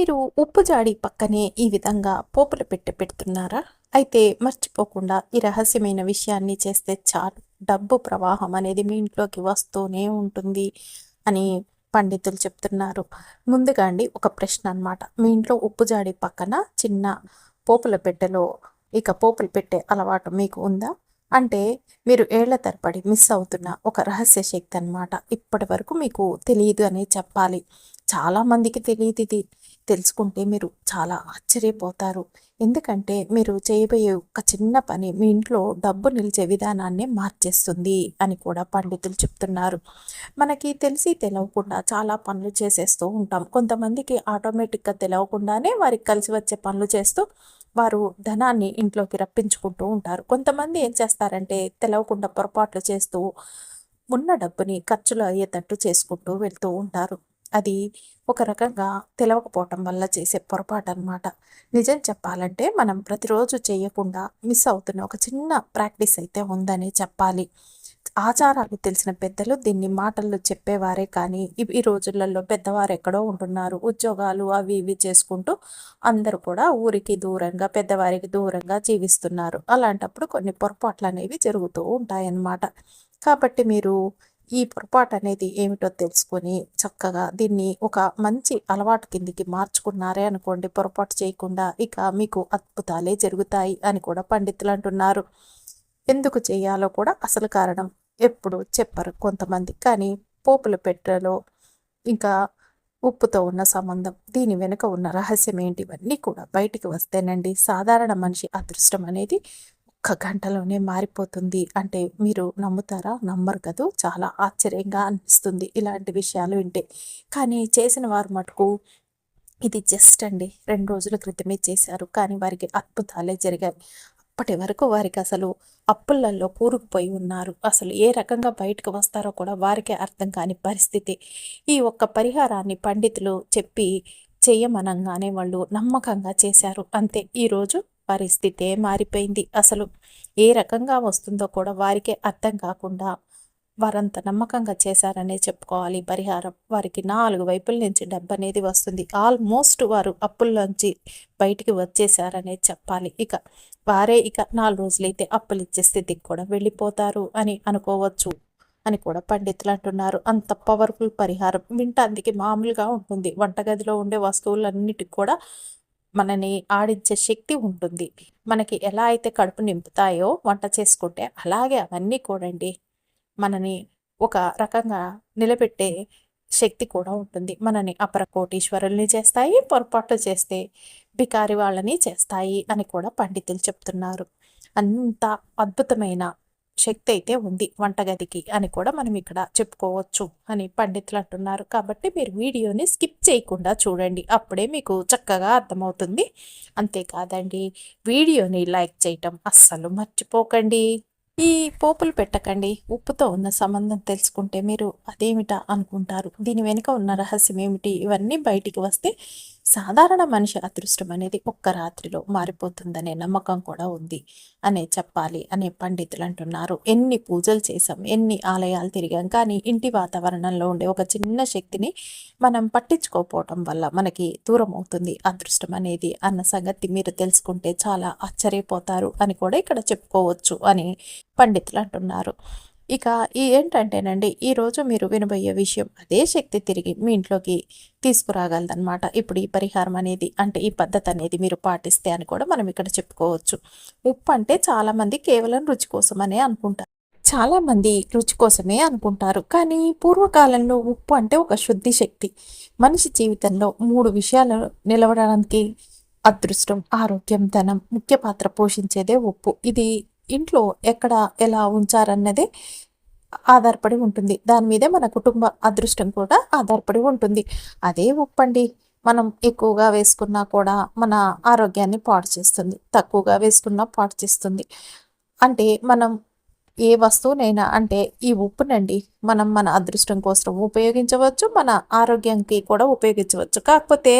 మీరు ఉప్పు జాడి పక్కనే ఈ విధంగా పోపులు పెట్టి పెడుతున్నారా? అయితే మర్చిపోకుండా ఈ రహస్యమైన విషయాన్ని చేస్తే చాలు. డబ్బు ప్రవాహం అనేది మీ ఇంట్లోకి వస్తూనే ఉంటుంది అని పండితులు చెప్తున్నారు. ముందుగా అండి ఒక ప్రశ్న అన్నమాట. మీ ఇంట్లో ఉప్పు జాడి పక్కన చిన్న పోపుల పెట్టెలో ఇక పోపులు పెట్టే అలవాటు మీకు ఉందా? అంటే మీరు ఏళ్ళ తరబడి మిస్ అవుతున్న ఒక రహస్య శక్తి అన్నమాట. ఇప్పటి వరకు మీకు తెలియదు అని చెప్పాలి. చాలా మందికి తెలియదు ఇది. తెలుసుకుంటే మీరు చాలా ఆశ్చర్యపోతారు. ఎందుకంటే మీరు చేయబోయే ఒక చిన్న పని మీ ఇంట్లో డబ్బు నిలిచే విధానాన్ని మార్చేస్తుంది అని కూడా పండితులు చెప్తున్నారు. మనకి తెలిసి తెలవకుండా చాలా పనులు చేసేస్తూ ఉంటాం. కొంతమందికి ఆటోమేటిక్గా తెలవకుండానే వారికి కలిసి వచ్చే పనులు చేస్తూ వారు ధనాన్ని ఇంట్లోకి రప్పించుకుంటూ ఉంటారు. కొంతమంది ఏం చేస్తారంటే తెలవకుండా పొరపాట్లు చేస్తూ ఉన్న డబ్బుని ఖర్చులు అయ్యేటట్టు చేసుకుంటూ వెళ్తూ ఉంటారు. అది ఒక రకంగా తెలవకపోవటం వల్ల చేసే పొరపాటు అనమాట నిజం చెప్పాలంటే మనం ప్రతిరోజు చేయకుండా మిస్ అవుతున్న ఒక చిన్న ప్రాక్టీస్ అయితే ఉందని చెప్పాలి. ఆచారాలు తెలిసిన పెద్దలు దీన్ని మాటల్లో చెప్పేవారే కానీ ఈ రోజులలో పెద్దవారు ఎక్కడో ఉంటున్నారు. ఉద్యోగాలు అవి ఇవి చేసుకుంటూ అందరూ కూడా ఊరికి దూరంగా పెద్దవారికి దూరంగా జీవిస్తున్నారు. అలాంటప్పుడు కొన్ని పొరపాట్లు అనేవి జరుగుతూ ఉంటాయన్నమాట. కాబట్టి మీరు ఈ పొరపాటు అనేది ఏమిటో తెలుసుకొని చక్కగా దీన్ని ఒక మంచి అలవాటు కిందికి మార్చుకున్నారే అనుకోండి. పొరపాటు చేయకుండా ఇక మీకు అద్భుతాలే జరుగుతాయి అని కూడా పండితులు అంటున్నారు. ఎందుకు చేయాలో కూడా అసలు కారణం ఎప్పుడు చెప్పరు కొంతమంది. కానీ పోపుల పెట్టెలో ఇంకా ఉప్పుతో ఉన్న సంబంధం దీని వెనుక ఉన్న రహస్యం ఏంటి ఇవన్నీ కూడా బయటికి వస్తేనండి సాధారణ మనిషి అదృష్టం అనేది ఒక్క గంటలోనే మారిపోతుంది. అంటే మీరు నమ్ముతారా? నమ్మరు కదూ. చాలా ఆశ్చర్యంగా అనిపిస్తుంది ఇలాంటి విషయాలు వింటే. కానీ చేసిన వారు మటుకు ఇది జస్ట్ అండి. రెండు రోజుల క్రితమే చేశారు. కానీ వారికి అద్భుతాలే జరిగాయి. అప్పటి వరకు వారికి అసలు అప్పులలో కూరుకుపోయి ఉన్నారు. అసలు ఏ రకంగా బయటకు వస్తారో కూడా వారికే అర్థం కాని పరిస్థితి. ఈ ఒక్క పరిహారాన్ని పండితులు చెప్పి చేయమనంగానే వాళ్ళు నమ్మకంగా చేశారు. అంతే. ఈరోజు పరిస్థితే మారిపోయింది. అసలు ఏ రకంగా వస్తుందో కూడా వారికే అర్థం కాకుండా వారంత నమ్మకంగా చేశారనే చెప్పుకోవాలి. పరిహారం వారికి నాలుగు వైపుల నుంచి డబ్బు అనేది వస్తుంది. ఆల్మోస్ట్ వారు అప్పుల్లోంచి బయటికి వచ్చేసారనే చెప్పాలి. ఇక వారే ఇక నాలుగు రోజులైతే అప్పులు ఇచ్చే స్థితికి కూడా వెళ్ళిపోతారు అని అనుకోవచ్చు అని కూడా పండితులు అంటున్నారు. అంత పవర్ఫుల్ పరిహారం. వింటానికి మామూలుగా ఉంటుంది. వంటగదిలో ఉండే వస్తువులన్నిటికి కూడా మనని ఆడించే శక్తి ఉంటుంది. మనకి ఎలా అయితే కడుపు నింపుతాయో వంట చేసుకుంటే అలాగే అవన్నీ కూడండి మనని ఒక రకంగా నిలబెట్టే శక్తి కూడా ఉంటుంది. మనని అపర కోటీశ్వరుల్ని చేస్తాయి పొరపాట్లు చేస్తే బికారి వాళ్ళని చేస్తాయి అని కూడా పండితులు చెప్తున్నారు. అంత అద్భుతమైన శక్తి అయితే ఉంది వంటగదికి అని కూడా మనం ఇక్కడ చెప్పుకోవచ్చు అని పండితులు అంటున్నారు. కాబట్టి మీరు వీడియోని స్కిప్ చేయకుండా చూడండి. అప్పుడే మీకు చక్కగా అర్థమవుతుంది. అంతేకాదండి వీడియోని లైక్ చేయటం అస్సలు మర్చిపోకండి. ఈ పోపులు పెట్టకండి. ఉప్పుతో ఉన్న సంబంధం తెలుసుకుంటే మీరు అదేమిటా అనుకుంటారు? దీని వెనుక ఉన్న రహస్యం ఏమిటి? ఇవన్నీ బయటికి వస్తే సాధారణ మనిషి అదృష్టం అనేది ఒక్క రాత్రిలో మారిపోతుందనే నమ్మకం కూడా ఉంది అనే చెప్పాలి అనే పండితులు అంటున్నారు. ఎన్ని పూజలు చేసాం ఎన్ని ఆలయాలు తిరిగాం కానీ ఇంటి వాతావరణంలో ఉండే ఒక చిన్న శక్తిని మనం పట్టించుకోకపోవటం వల్ల మనకి దూరం అవుతుంది అదృష్టం అనేది అన్న సంగతి మీరు తెలుసుకుంటే చాలా ఆశ్చర్యపోతారు అని కూడా ఇక్కడ చెప్పుకోవచ్చు అని పండితులు అంటున్నారు. ఇక ఈ ఏంటంటేనండి ఈరోజు మీరు వినబోయే విషయం అదే శక్తి తిరిగి మీ ఇంట్లోకి తీసుకురాగలదన్నమాట. ఇప్పుడు ఈ పరిహారం అనేది అంటే ఈ పద్ధతి అనేది మీరు పాటిస్తే అని కూడా మనం ఇక్కడ చెప్పుకోవచ్చు. ఉప్పు అంటే చాలామంది కేవలం రుచి కోసమనే అనుకుంటారు. చాలామంది రుచి కోసమే అనుకుంటారు. కానీ పూర్వకాలంలో ఉప్పు అంటే ఒక శుద్ధి శక్తి. మనిషి జీవితంలో మూడు విషయాలు నిలవడానికి అదృష్టం ఆరోగ్యం ధనం ముఖ్య పాత్ర పోషించేదే ఉప్పు. ఇది ఇంట్లో ఎక్కడ ఎలా ఉంచారన్నదే ఆధారపడి ఉంటుంది. దాని మీదే మన కుటుంబ అదృష్టం కూడా ఆధారపడి ఉంటుంది. అదే ఉప్పండి మనం ఎక్కువగా వేసుకున్నా కూడా మన ఆరోగ్యాన్ని పాడు చేస్తుంది. తక్కువగా వేసుకున్నా పాడు చేస్తుంది. అంటే మనం ఏ వస్తువునైనా అంటే ఈ ఉప్పునండి మనం మన అదృష్టం కోసం ఉపయోగించవచ్చు మన ఆరోగ్యానికి కూడా ఉపయోగించవచ్చు. కాకపోతే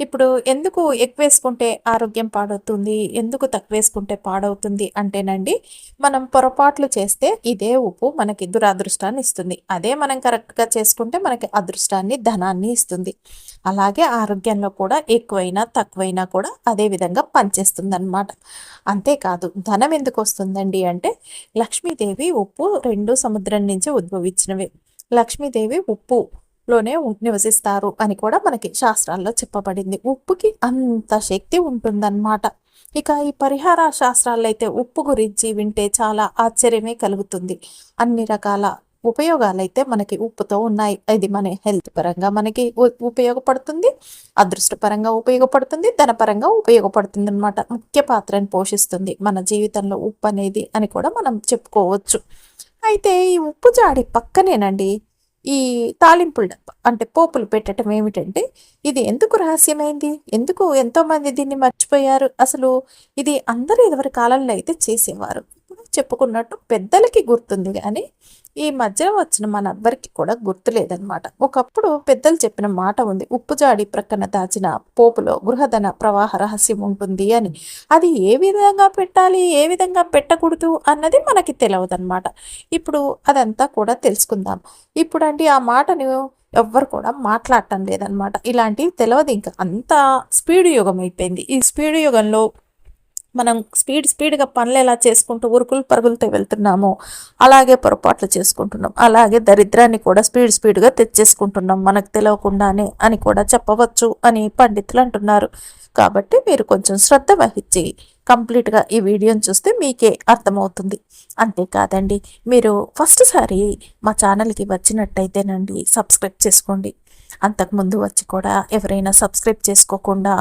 ఇప్పుడు ఎందుకు ఎక్కువ వేసుకుంటే ఆరోగ్యం పాడవుతుంది ఎందుకు తక్కువ వేసుకుంటే పాడవుతుంది అంటేనండి మనం పొరపాట్లు చేస్తే ఇదే ఉప్పు మనకి దురాదృష్టాన్ని ఇస్తుంది. అదే మనం కరెక్ట్గా చేసుకుంటే మనకి అదృష్టాన్ని ధనాన్ని ఇస్తుంది. అలాగే ఆరోగ్యంలో కూడా ఎక్కువైనా తక్కువైనా కూడా అదే విధంగా పనిచేస్తుంది అనమాట అంతేకాదు ధనం ఎందుకు వస్తుందండి అంటే లక్ష్మీదేవి ఉప్పు రెండు సముద్రం నుంచి ఉద్భవించినవి. లక్ష్మీదేవి ఉప్పు లోనే నివసిస్తారు అని కూడా మనకి శాస్త్రాల్లో చెప్పబడింది. ఉప్పుకి అంత శక్తి ఉంటుందన్నమాట. ఇక ఈ పరిహార శాస్త్రాల్లో అయితే ఉప్పు గురించి వింటే చాలా ఆశ్చర్యమే కలుగుతుంది. అన్ని రకాల ఉపయోగాలు అయితే మనకి ఉప్పుతో ఉన్నాయి. ఇది మన హెల్త్ పరంగా మనకి ఉపయోగపడుతుంది. అదృష్టపరంగా ఉపయోగపడుతుంది. ధనపరంగా ఉపయోగపడుతుంది అనమాట ముఖ్య పాత్రని పోషిస్తుంది. మన జీవితంలో ఉప్పు అనేది అని కూడా మనం చెప్పుకోవచ్చు. అయితే ఈ ఉప్పు జాడి పక్కనేనండి. ఈ తాలింపుల డబ్బా అంటే పోపులు పెట్టడం ఏమిటంటే ఇది ఎందుకు రహస్యమైంది? ఎందుకు ఎంతోమంది దీన్ని మర్చిపోయారు? అసలు ఇది అందరూ ఎవరి కాలంలో అయితే చేసేవారు. చెప్పుకున్నట్టు పెద్దలకి గుర్తుంది కానీ ఈ మధ్య వచ్చిన మన ఎవ్వరికి కూడా గుర్తులేదన్నమాట. ఒకప్పుడు పెద్దలు చెప్పిన మాట ఉంది ఉప్పు జాడి ప్రక్కన దాచిన పోపులో గృహధన ప్రవాహ రహస్యం ఉంటుంది అని. అది ఏ విధంగా పెట్టాలి ఏ విధంగా పెట్టకూడదు అన్నది మనకి తెలియదన్నమాట ఇప్పుడు అదంతా కూడా తెలుసుకుందాం. ఇప్పుడు ఆ మాటను ఎవ్వరు కూడా మాట్లాడటం లేదనమాట ఇలాంటివి తెలియదు ఇంకా అంత స్పీడ్ యుగం అయిపోయింది. ఈ స్పీడ్ యుగంలో మనం స్పీడ్ స్పీడ్గా పనులు ఎలా చేసుకుంటూ ఉరుకులు పరుగులతో వెళ్తున్నామో అలాగే పొరపాట్లు చేసుకుంటున్నాం. అలాగే దరిద్రాన్ని కూడా స్పీడ్ స్పీడ్గా తెచ్చేసుకుంటున్నాం మనకు తెలియకుండానే అని కూడా చెప్పవచ్చు అని పండితులు అంటున్నారు. కాబట్టి మీరు కొంచెం శ్రద్ధ వహించి కంప్లీట్గా ఈ వీడియోని చూస్తే మీకే అర్థమవుతుంది. అంతేకాదండి మీరు ఫస్ట్ సారి మా ఛానల్కి వచ్చినట్టయితేనండి సబ్స్క్రైబ్ చేసుకోండి. అంతకుముందు వచ్చి కూడా ఎవరైనా సబ్స్క్రైబ్ చేసుకోకుండా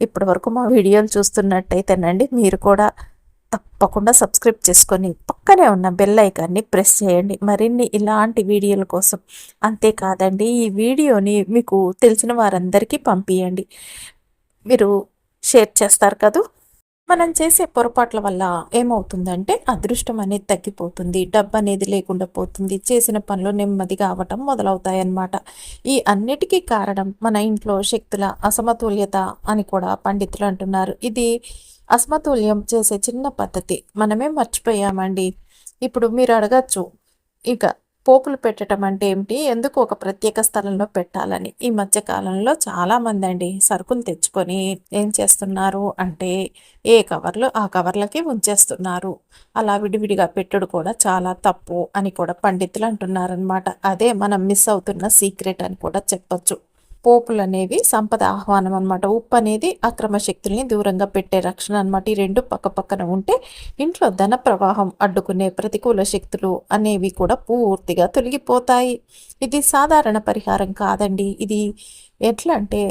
ఇప్పటి వరకు మా వీడియోలు చూస్తున్నట్టయితేనండి మీరు కూడా తప్పకుండా సబ్స్క్రైబ్ చేసుకొని పక్కనే ఉన్న బెల్ ఐకాన్ని ప్రెస్ చేయండి. మరిన్ని ఇలాంటి వీడియోల కోసం అంతేకాదండి ఈ వీడియోని మీకు తెలిసిన వారందరికీ పంపించండి మీరు షేర్ చేస్తారు కదా? మనం చేసే పొరపాట్ల వల్ల ఏమవుతుందంటే అదృష్టం అనేది తగ్గిపోతుంది. డబ్బు అనేది లేకుండా పోతుంది. చేసిన పనులు నెమ్మదిగా అవటం మొదలవుతాయన్నమాట. ఈ అన్నిటికీ కారణం మన ఇంట్లో శక్తుల అసమతుల్యత అని కూడా పండితులు అంటున్నారు. ఇది అసమతుల్యం చేసే చిన్న పద్ధతి. మనమే మర్చిపోయామండి. ఇప్పుడు మీరు అడగచ్చు. ఇక పోపులు పెట్టడం అంటే ఏమిటి? ఎందుకు ఒక ప్రత్యేక స్థలంలో పెట్టాలని? ఈ మధ్య కాలంలో చాలామంది అండి సరుకులు తెచ్చుకొని ఏం చేస్తున్నారు అంటే ఏ కవర్లు ఆ కవర్లకి ఉంచేస్తున్నారు. అలా విడివిడిగా పెట్టుడు కూడా చాలా తప్పు అని కూడా పండితులు అంటున్నారనమాట అదే మనం మిస్ అవుతున్న సీక్రెట్ అని కూడా చెప్పొచ్చు. పోపులు అనేవి సంపద ఆహ్వానం అనమాట ఉప్పు అనేది అక్రమ శక్తుల్ని దూరంగా పెట్టే రక్షణ అనమాట ఈ రెండు పక్క పక్కన ఉంటే ఇంట్లో ధన ప్రవాహం అడ్డుకునే ప్రతికూల శక్తులు అనేవి కూడా పూర్తిగా తొలగిపోతాయి. ఇది సాధారణ పరిహారం కాదండి. ఇది ఎట్లా అంటే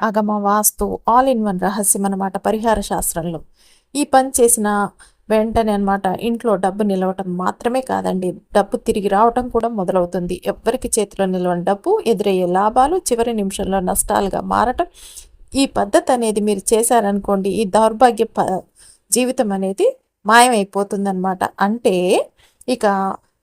అగమ వాస్తు ఆల్ ఇన్ వన్ రహస్యం అనమాట పరిహార శాస్త్రంలో. ఈ పని చేసిన వెంటనే అనమాట ఇంట్లో డబ్బు నిలవటం మాత్రమే కాదండి. డబ్బు తిరిగి రావటం కూడా మొదలవుతుంది. ఎవరికి చేతిలో నిలవని డబ్బు ఎదురయ్యే లాభాలు చివరి నిమిషంలో నష్టాలుగా మారటం. ఈ పద్ధతి అనేది మీరు చేశారనుకోండి ఈ దౌర్భాగ్య జీవితం అనేది మాయమైపోతుందనమాట అంటే ఇక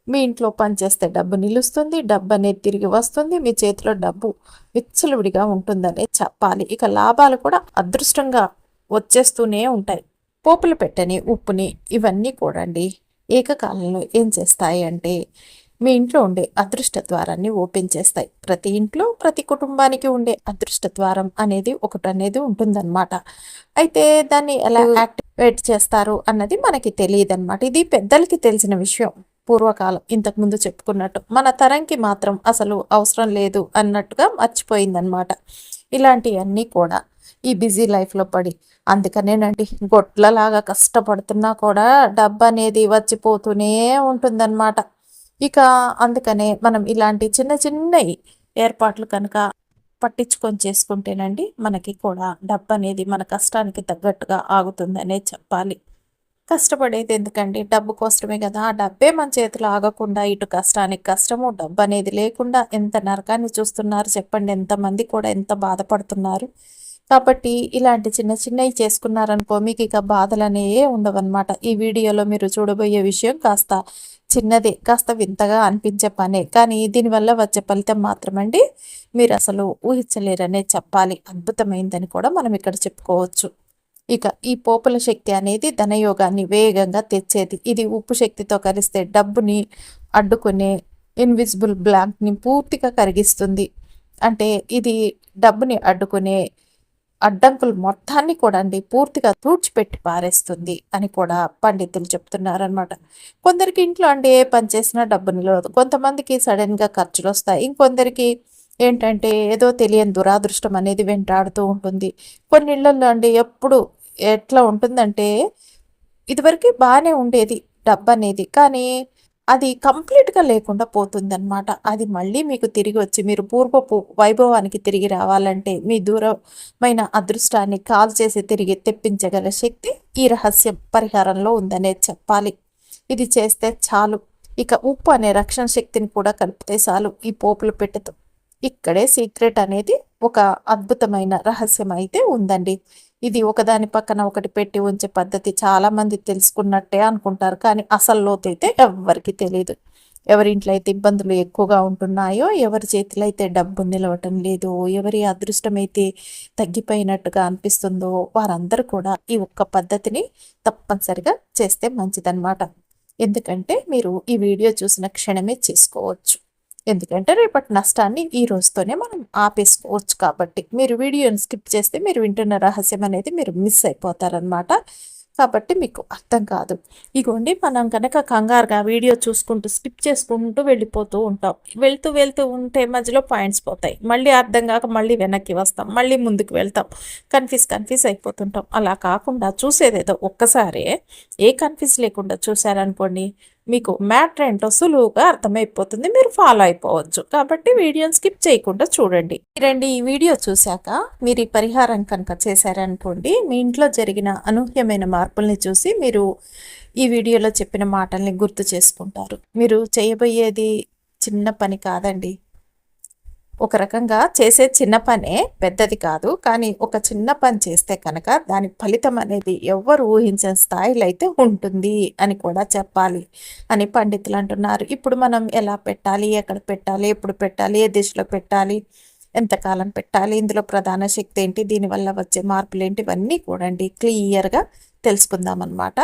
మీ ఇంట్లో పనిచేస్తే డబ్బు నిలుస్తుంది డబ్బు అనేది తిరిగి వస్తుంది మీ చేతిలో డబ్బు విచ్చలవిడిగా ఉంటుందనే చెప్పాలి. ఇక లాభాలు కూడా అదృష్టంగా వచ్చేస్తూనే ఉంటాయి. పోపులు పెట్టని ఉప్పుని ఇవన్నీ కూడా అండి ఏకకాలంలో ఏం చేస్తాయి అంటే మీ ఇంట్లో ఉండే అదృష్ట ద్వారాన్ని ఓపెన్ చేస్తాయి ప్రతి ఇంట్లో ప్రతి కుటుంబానికి ఉండే అదృష్ట ద్వారం అనేది ఒకటి అనేది ఉంటుందన్నమాట. అయితే దాన్ని ఎలా యాక్టివేట్ చేస్తారు అన్నది మనకి తెలియదు అనమాట ఇది పెద్దలకి తెలిసిన విషయం. పూర్వకాలం ఇంతకుముందు చెప్పుకున్నట్టు మన తరంకి మాత్రం అసలు అవసరం లేదు అన్నట్టుగా మర్చిపోయిందనమాట ఇలాంటివన్నీ కూడా ఈ బిజీ లైఫ్లో పడి అందుకనేనండి గొట్లలాగా కష్టపడుతున్నా కూడా డబ్బు అనేది వచ్చిపోతూనే ఉంటుందన్నమాట. ఇక అందుకనే మనం ఇలాంటి చిన్న చిన్నవి ఏర్పాట్లు కనుక పట్టించుకొని చేసుకుంటేనండి మనకి కూడా డబ్బు అనేది మన కష్టానికి తగ్గట్టుగా ఆగుతుందనే చెప్పాలి. కష్టపడేది ఎందుకండి? డబ్బు కోసమే కదా. ఆ డబ్బే మన చేతిలో ఆగకుండా ఇటు కష్టానికి కష్టము డబ్బు అనేది లేకుండా ఎంత నరకాన్ని చూస్తున్నారు చెప్పండి. ఎంతమంది కూడా ఎంత బాధపడుతున్నారు? కాబట్టి ఇలాంటి చిన్న చిన్నవి చేసుకున్నారనుకో మీకు ఇక బాధలు అనేవే ఉండవన్నమాట. ఈ వీడియోలో మీరు చూడబోయే విషయం కాస్త చిన్నదే కాస్త వింతగా అనిపించే పనే. కానీ దీనివల్ల వచ్చే ఫలితం మాత్రమండి మీరు అసలు ఊహించలేరనే చెప్పాలి. అద్భుతమైందని కూడా మనం ఇక్కడ చెప్పుకోవచ్చు. ఇక ఈ పోపుల శక్తి అనేది ధనయోగాన్ని వేగంగా తెచ్చేది. ఇది ఉప్పు శక్తితో కలిస్తే డబ్బుని అడ్డుకునే ఇన్విజిబుల్ బ్లాంక్ని పూర్తిగా కరిగిస్తుంది. అంటే ఇది డబ్బుని అడ్డుకునే అడ్డంకులు మొత్తాన్ని కూడా అండి పూర్తిగా తూడ్చిపెట్టి పారేస్తుంది అని కూడా పండితులు చెప్తున్నారనమాట కొందరికి ఇంట్లో అండి ఏ పని చేసినా డబ్బు నిలవదు కొంతమందికి సడన్గా ఖర్చులు వస్తాయి ఇంకొందరికి ఏంటంటే ఏదో తెలియని దురాదృష్టం అనేది వెంటాడుతూ ఉంటుంది. కొన్ని ఇళ్ళలో అండి ఎప్పుడు ఎట్లా ఉంటుందంటే ఇదివరకు బాగానే ఉండేది డబ్బు అనేది కానీ అది కంప్లీట్గా లేకుండా పోతుందన్నమాట. అది మళ్ళీ మీకు తిరిగి వచ్చి మీరు పూర్వపు వైభవానికి తిరిగి రావాలంటే మీ దూరమైన అదృష్టాన్ని కాల్ చేసి తిరిగి తెప్పించగల శక్తి ఈ రహస్యం పరిహారంలో ఉందనే చెప్పాలి. ఇది చేస్తే చాలు. ఇక ఉప్పు అనే రక్షణ శక్తిని కూడా కలిపితే చాలు ఈ పోపులు పెట్టదు ఇక్కడే సీక్రెట్ అనేది ఒక అద్భుతమైన రహస్యం అయితే ఉందండి. ఇది ఒకదాని పక్కన ఒకటి పెట్టి ఉంచే పద్ధతి చాలా మంది తెలుసుకున్నట్టే అనుకుంటారు. కానీ అసలు లోతైతే ఎవరికి తెలియదు ఎవరింట్లో అయితే ఇబ్బందులు ఎక్కువగా ఉంటున్నాయో ఎవరి చేతిలో అయితే డబ్బు నిలవటం లేదు ఎవరి అదృష్టం అయితే తగ్గిపోయినట్టుగా అనిపిస్తుందో వారందరూ కూడా ఈ ఒక్క పద్ధతిని తప్పనిసరిగా చేస్తే మంచిదన్నమాట. ఎందుకంటే మీరు ఈ వీడియో చూసిన క్షణమే చేసుకోవచ్చు. ఎందుకంటే రేపటి నష్టాన్ని ఈ రోజుతోనే మనం ఆపేసుకోవచ్చు కాబట్టి. మీరు వీడియోని స్కిప్ చేస్తే మీరు వింటున్న రహస్యం అనేది మీరు మిస్ అయిపోతారనమాట కాబట్టి మీకు అర్థం కాదు. ఇగోండి మనం కనుక కంగారుగా వీడియో చూసుకుంటూ స్కిప్ చేసుకుంటూ వెళ్ళిపోతూ ఉంటాం. వెళ్తూ వెళ్తూ ఉంటే మధ్యలో పాయింట్స్ పోతాయి. మళ్ళీ అర్థం కాక మళ్ళీ వెనక్కి వస్తాం. మళ్ళీ ముందుకు వెళ్తాం. కన్ఫ్యూజ్ కన్ఫ్యూజ్ అయిపోతుంటాం. అలా కాకుండా చూసేదేదో ఒక్కసారే. ఏ కన్ఫ్యూజ్ లేకుండా చూసారనుకోండి మీకు మ్యాటర్ ఏంటో సులువుగా అర్థమైపోతుంది మీరు ఫాలో అయిపోవచ్చు. కాబట్టి వీడియోని స్కిప్ చేయకుండా చూడండి. రండి ఈ వీడియో చూశాక మీరు ఈ పరిహారం కనుక చేశారనుకోండి మీ ఇంట్లో జరిగిన అనూహ్యమైన మార్పుల్ని చూసి మీరు ఈ వీడియోలో చెప్పిన మాటల్ని గుర్తు చేసుకుంటారు. మీరు చేయబోయేది చిన్న పని కాదండి. ఒక రకంగా చేసే చిన్న పనే పెద్దది కాదు. కానీ ఒక చిన్న పని చేస్తే కనుక దాని ఫలితం అనేది ఎవ్వరు ఊహించిన స్థాయిలో అయితే ఉంటుంది అని కూడా చెప్పాలి అని పండితులు అంటున్నారు. ఇప్పుడు మనం ఎలా పెట్టాలి ఎక్కడ పెట్టాలి ఎప్పుడు పెట్టాలి ఏ దిశలో పెట్టాలి ఎంతకాలం పెట్టాలి ఇందులో ప్రధాన శక్తి ఏంటి దీనివల్ల వచ్చే మార్పులు ఏంటి ఇవన్నీ కూడండి క్లియర్గా తెలుసుకుందాం అనమాట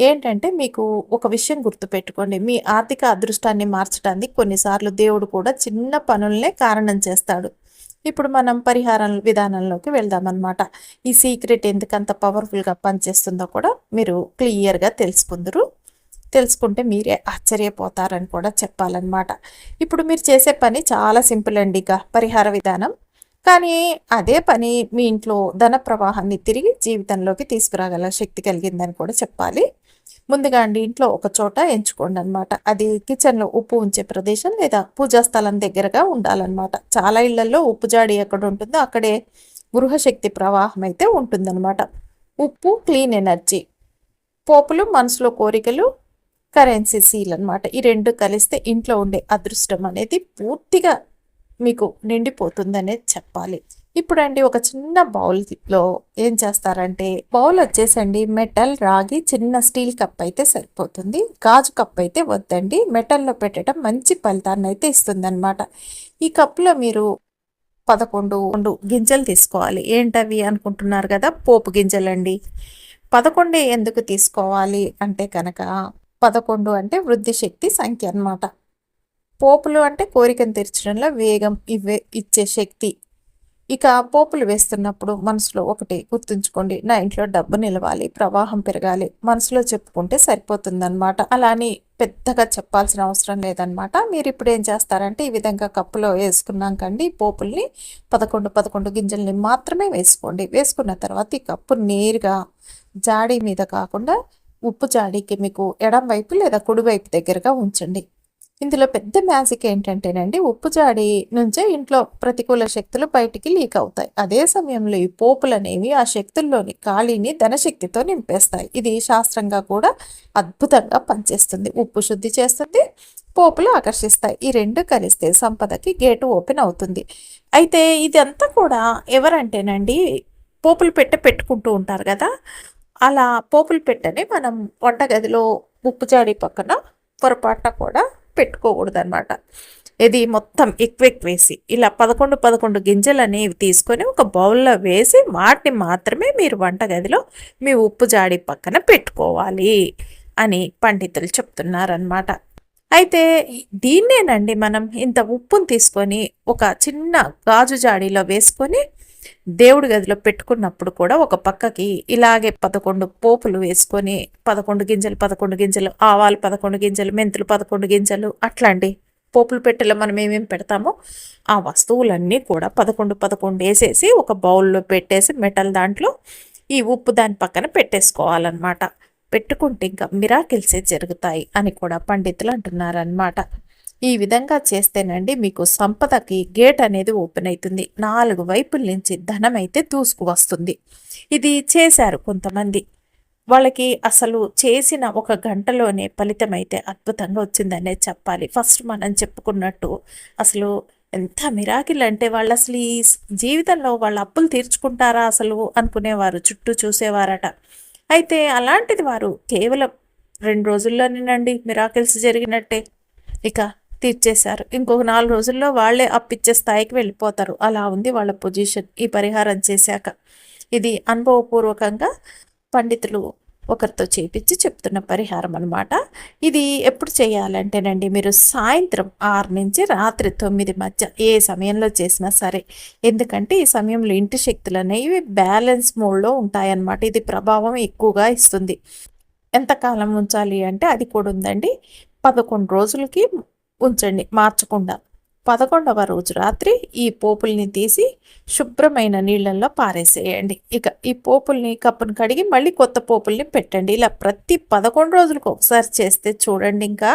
ఏంటంటే మీకు ఒక విషయం గుర్తుపెట్టుకోండి. మీ ఆర్థిక అదృష్టాన్ని మార్చడానికి కొన్నిసార్లు దేవుడు కూడా చిన్న పనులనే కారణం చేస్తాడు. ఇప్పుడు మనం పరిహారం విధానంలోకి వెళ్దామన్నమాట. ఈ సీక్రెట్ ఎందుకంత పవర్ఫుల్గా పనిచేస్తుందో కూడా మీరు క్లియర్గా తెలుసుకుందరు. తెలుసుకుంటే మీరే ఆశ్చర్యపోతారని కూడా చెప్పాలన్నమాట. ఇప్పుడు మీరు చేసే పని చాలా సింపుల్ అండి ఇక పరిహార విధానం. కానీ అదే పని మీ ఇంట్లో ధన ప్రవాహాన్ని తిరిగి జీవితంలోకి తీసుకురాగల శక్తి కలిగిందని కూడా చెప్పాలి. ముందుగా అండి ఇంట్లో ఒక చోట ఎంచుకోండి అనమాట అది కిచెన్లో ఉప్పు ఉంచే ప్రదేశం లేదా పూజా స్థలం దగ్గరగా ఉండాలన్నమాట చాలా ఇళ్ళలో ఉప్పు జాడి ఎక్కడ ఉంటుందో అక్కడే గృహశక్తి ప్రవాహం అయితే ఉంటుందన్నమాట ఉప్పు క్లీన్ ఎనర్జీ. పోపులు మనసులో కోరికలు కరెన్సీ సీల్ అనమాట. ఈ రెండు కలిస్తే ఇంట్లో ఉండే అదృష్టం అనేది పూర్తిగా మీకు నిండిపోతుందనే చెప్పాలి. ఇప్పుడండి ఒక చిన్న బౌల్లో ఏం చేస్తారంటే బౌల్ వచ్చేసండి మెటల్ రాగి చిన్న స్టీల్ కప్ అయితే సరిపోతుంది. గాజు కప్ అయితే వద్దండి. మెటల్లో పెట్టడం మంచి ఫలితాన్ని అయితే ఇస్తుంది అనమాట ఈ కప్లో మీరు పదకొండు గింజలు తీసుకోవాలి. ఏంటవి అనుకుంటున్నారు కదా పోపు గింజలండి. పదకొండు ఎందుకు తీసుకోవాలి అంటే కనుక పదకొండు అంటే వృద్ధి శక్తి సంఖ్య అనమాట పోపులు అంటే కోరికను తెరచడంలో వేగం ఇవే ఇచ్చే శక్తి. ఇక పోపులు వేస్తున్నప్పుడు మనసులో ఒకటి గుర్తుంచుకోండి. నా ఇంట్లో డబ్బు నిలవాలి ప్రవాహం పెరగాలి మనసులో చెప్పుకుంటే సరిపోతుందన్నమాట. అలాని పెద్దగా చెప్పాల్సిన అవసరం లేదనమాట మీరు ఇప్పుడు ఏం చేస్తారంటే ఈ విధంగా కప్పులో వేసుకున్నాం కండి పోపుల్ని పదకొండు పదకొండు గింజల్ని మాత్రమే వేసుకోండి. వేసుకున్న తర్వాత ఈ కప్పు నేరుగా జాడీ మీద కాకుండా ఉప్పు జాడీకి మీకు ఎడం వైపు లేదా కుడి వైపు దగ్గరగా ఉంచండి. ఇందులో పెద్ద మ్యాజిక్ ఏంటంటేనండి ఉప్పు జాడి నుంచే ఇంట్లో ప్రతికూల శక్తులు బయటికి లీక్ అవుతాయి. అదే సమయంలో ఈ పోపులు అనేవి ఆ శక్తుల్లోని ఖాళీని ధనశక్తితో నింపేస్తాయి. ఇది శాస్త్రంగా కూడా అద్భుతంగా పనిచేస్తుంది. ఉప్పు శుద్ధి చేస్తుంది పోపులు ఆకర్షిస్తాయి. ఈ రెండు కలిస్తే సంపదకి గేటు ఓపెన్ అవుతుంది. అయితే ఇదంతా కూడా ఎవరంటేనండి పోపులు పెట్ట పెట్టుకుంటూ ఉంటారు కదా అలా పోపులు పెట్టని మనం వంటగదిలో ఉప్పు జాడి పక్కన పొరపాటున కూడా పెట్టుకోకూడదు అనమాట ఇది మొత్తం ఎక్కువ వేసి ఇలా పదకొండు పదకొండు గింజలు అనేవి తీసుకొని ఒక బౌల్లో వేసి వాటిని మాత్రమే మీరు వంటగదిలో మీ ఉప్పు జాడి పక్కన పెట్టుకోవాలి అని పండితులు చెప్తున్నారనమాట అయితే దీన్నేనండి మనం ఇంత ఉప్పును తీసుకొని ఒక చిన్న గాజు జాడీలో వేసుకొని దేవుడి గదిలో పెట్టుకున్నప్పుడు కూడా ఒక పక్కకి ఇలాగే పదకొండు పోపులు వేసుకొని పదకొండు గింజలు పదకొండు గింజలు ఆవాలు పదకొండు గింజలు మెంతులు పదకొండు గింజలు అట్లాంటి పోపులు పెట్టెలో మనం ఏమేమి పెడతామో ఆ వస్తువులన్నీ కూడా పదకొండు పదకొండు వేసేసి ఒక బౌల్లో పెట్టేసి మెటల్ దాంట్లో ఈ ఉప్పు దాని పక్కన పెట్టేసుకోవాలన్నమాట. పెట్టుకుంటే ఇంకా మిరాకిల్సే జరుగుతాయి అని కూడా పండితులు అంటున్నారనమాట ఈ విధంగా చేస్తేనండి మీకు సంపదకి గేట్ అనేది ఓపెన్ అవుతుంది నాలుగు వైపుల నుంచి ధనం అయితే దూసుకు వస్తుంది. ఇది చేశారు కొంతమంది. వాళ్ళకి అసలు చేసిన ఒక గంటలోనే ఫలితం అయితే అద్భుతంగా వచ్చిందనే చెప్పాలి. ఫస్ట్ మనం చెప్పుకున్నట్టు అసలు ఎంత మిరాకిల్ అంటే వాళ్ళు అసలు ఈ జీవితంలో వాళ్ళ అప్పులు తీర్చుకుంటారా అసలు అనుకునేవారు చుట్టూ చూసేవారట. అయితే అలాంటిది వారు కేవలం రెండు రోజుల్లోనేనండి మిరాకిల్స్ జరిగినట్టే. ఇక తీర్చేశారు. ఇంకొక నాలుగు రోజుల్లో వాళ్ళే అప్పిచ్చే స్థాయికి వెళ్ళిపోతారు. అలా ఉంది వాళ్ళ పొజిషన్ ఈ పరిహారం చేశాక. ఇది అనుభవపూర్వకంగా పండితులు ఒకరితో చేపించి చెప్తున్న పరిహారం అనమాట ఇది ఎప్పుడు చేయాలంటేనండి మీరు సాయంత్రం ఆరు నుంచి రాత్రి తొమ్మిది మధ్య ఏ సమయంలో చేసినా సరే. ఎందుకంటే ఈ సమయంలో ఇంటి శక్తులు అనేవి బ్యాలెన్స్ మోడ్లో ఉంటాయన్నమాట. ఇది ప్రభావం ఎక్కువగా ఇస్తుంది. ఎంతకాలం ఉంచాలి అంటే అది కూడా ఉందండి. పదకొండు రోజులకి ఉంచండి మార్చకుండా. పదకొండవ రోజు రాత్రి ఈ పోపుల్ని తీసి శుభ్రమైన నీళ్ళల్లో పారేసేయండి. ఇక ఈ పోపుల్ని కప్పును కడిగి మళ్ళీ కొత్త పోపుల్ని పెట్టండి. ఇలా ప్రతి పదకొండు రోజులకు ఒకసారి చేస్తే చూడండి ఇంకా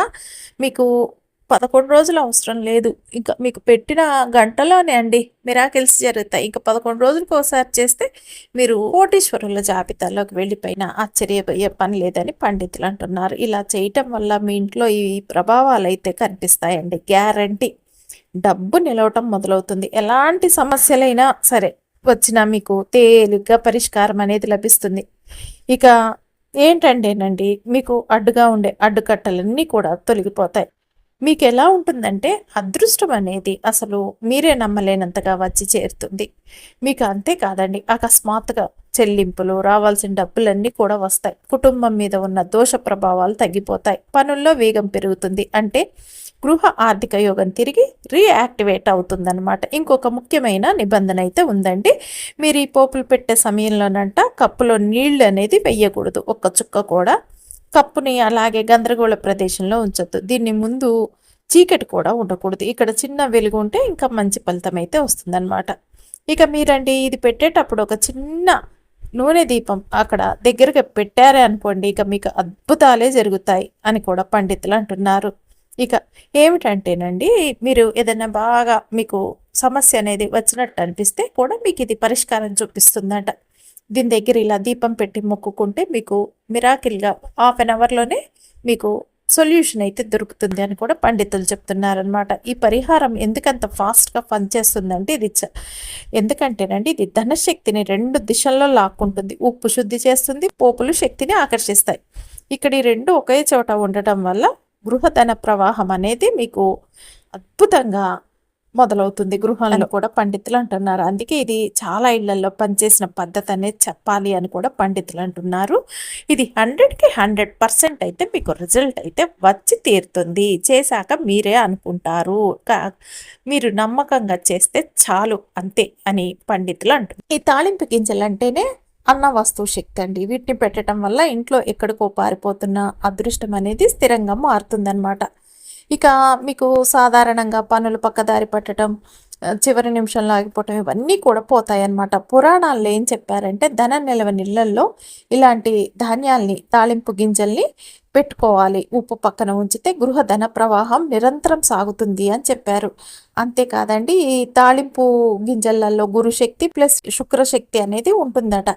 మీకు పదకొండు రోజులు అవసరం లేదు. ఇంకా మీకు పెట్టిన గంటలోనే అండి మిరాకిల్స్ జరుగుతాయి. ఇంకా పదకొండు రోజులకు ఒకసారి చేస్తే మీరు కోటీశ్వరుల జాబితాలోకి వెళ్ళిపోయిన ఆశ్చర్యపోయే పని లేదని పండితులు అంటున్నారు. ఇలా చేయటం వల్ల మీ ఇంట్లో ఈ ప్రభావాలు అయితే కనిపిస్తాయండి. గ్యారంటీ. డబ్బు నిలవటం మొదలవుతుంది. ఎలాంటి సమస్యలైనా సరే వచ్చినా మీకు తేలిగ్గా పరిష్కారం అనేది లభిస్తుంది. ఇక ఏంటంటేనండి మీకు అడ్డుగా ఉండే అడ్డుకట్టలన్నీ కూడా తొలగిపోతాయి. మీకు ఎలా ఉంటుందంటే అదృష్టం అనేది అసలు మీరే నమ్మలేనంతగా వచ్చి చేరుతుంది. మీకు అంతే కాదండి అకస్మాత్తుగా చెల్లింపులు రావాల్సిన డబ్బులన్నీ కూడా వస్తాయి. కుటుంబం మీద ఉన్న దోష ప్రభావాలు తగ్గిపోతాయి. పనుల్లో వేగం పెరుగుతుంది. అంటే గృహ ఆర్థిక యోగం తిరిగి రీయాక్టివేట్ అవుతుందన్నమాట. ఇంకొక ముఖ్యమైన నిబంధన అయితే ఉందండి. మీరు ఈ పోపులు పెట్టే సమయంలోనంట కప్పులో నీళ్ళు అనేది వెయ్యకూడదు ఒక్క చుక్క కూడా కప్పుని అలాగే గందరగోళ ప్రదేశంలో ఉంచొద్దు. దీన్ని ముందు చీకటి కూడా ఉండకూడదు. ఇక్కడ చిన్న వెలుగు ఉంటే ఇంకా మంచి ఫలితం అయితే వస్తుందన్నమాట. ఇక మీరండి ఇది పెట్టేటప్పుడు ఒక చిన్న నూనె దీపం అక్కడ దగ్గరగా పెట్టారే అనుకోండి ఇక మీకు అద్భుతాలే జరుగుతాయి అని కూడా పండితులు అంటున్నారు. ఇక ఏమిటంటేనండి మీరు ఏదైనా బాగా మీకు సమస్య అనేది వచ్చినట్టు అనిపిస్తే కూడా మీకు ఇది పరిష్కారం చూపిస్తుందట. దీని దగ్గర ఇలా దీపం పెట్టి మొక్కుకుంటే మీకు మిరాకిల్గా హాఫ్ అన్ అవర్లోనే మీకు సొల్యూషన్ అయితే దొరుకుతుంది అని కూడా పండితులు చెప్తున్నారనమాట ఈ పరిహారం ఎందుకంత ఫాస్ట్గా పనిచేస్తుందంటే ఇది ఎందుకంటేనండి ఇది ధనశక్తిని రెండు దిశల్లో లాక్కుంటుంది. ఉప్పు శుద్ధి చేస్తుంది పోపులు శక్తిని ఆకర్షిస్తాయి. ఇక్కడ ఈ రెండు ఒకే చోట ఉండటం వల్ల గృహధన ప్రవాహం అనేది మీకు అద్భుతంగా మొదలవుతుంది. గృహంలో కూడా పండితులు అంటున్నారు. అందుకే ఇది చాలా ఇళ్ళలో పనిచేసిన పద్ధతి అనేది చెప్పాలి అని కూడా పండితులు అంటున్నారు. ఇది హండ్రెడ్కి హండ్రెడ్ పర్సెంట్ అయితే మీకు రిజల్ట్ అయితే వచ్చి తీరుతుంది. చేశాక మీరే అనుకుంటారు. మీరు నమ్మకంగా చేస్తే చాలు అంతే అని పండితులు అంటున్నారు. ఈ తాళింపు గింజలు అంటేనే అన్న వస్తువు శక్తి అండి. వీటిని పెట్టడం వల్ల ఇంట్లో ఎక్కడికో పారిపోతున్న అదృష్టం అనేది స్థిరంగా మారుతుందన్నమాట. ఇక మీకు సాధారణంగా పనులు పక్కదారి పట్టడం చివరి నిమిషంలో ఆగిపోవటం ఇవన్నీ కూడా పోతాయి అన్నమాట పురాణాల్లో ఏం చెప్పారంటే ధన నిలవ నీళ్ళల్లో ఇలాంటి ధాన్యాల్ని తాళింపు గింజల్ని పెట్టుకోవాలి. ఉప్పు పక్కన ఉంచితే గృహ ధన ప్రవాహం నిరంతరం సాగుతుంది అని చెప్పారు. అంతేకాదండి ఈ తాళింపు గింజలలో గురుశక్తి ప్లస్ శుక్రశక్తి అనేది ఉంటుందట.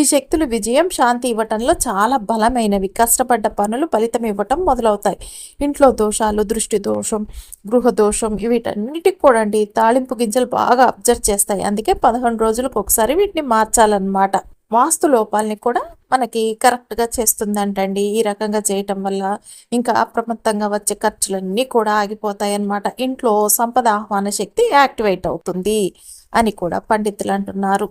ఈ శక్తులు విజయం శాంతి ఇవ్వటంలో చాలా బలమైనవి. కష్టపడ్డ పనులు ఫలితం ఇవ్వటం మొదలవుతాయి. ఇంట్లో దోషాలు దృష్టి దోషం గృహ దోషం వీటన్నిటికి కూడా అండి తాళింపు గింజలు బాగా అబ్జర్వ్ చేస్తాయి. అందుకే పదకొండు రోజులకు ఒకసారి వీటిని మార్చాలన్నమాట. వాస్తు లోపాలని కూడా మనకి కరెక్ట్‌గా చేస్తుందంటండి. ఈ రకంగా చేయటం వల్ల ఇంకా అప్రమత్తంగా వచ్చే ఖర్చులన్నీ కూడా ఆగిపోతాయన్నమాట. ఇంట్లో సంపద ఆహ్వాన శక్తి యాక్టివేట్ అవుతుంది అని కూడా పండితులు అంటున్నారు.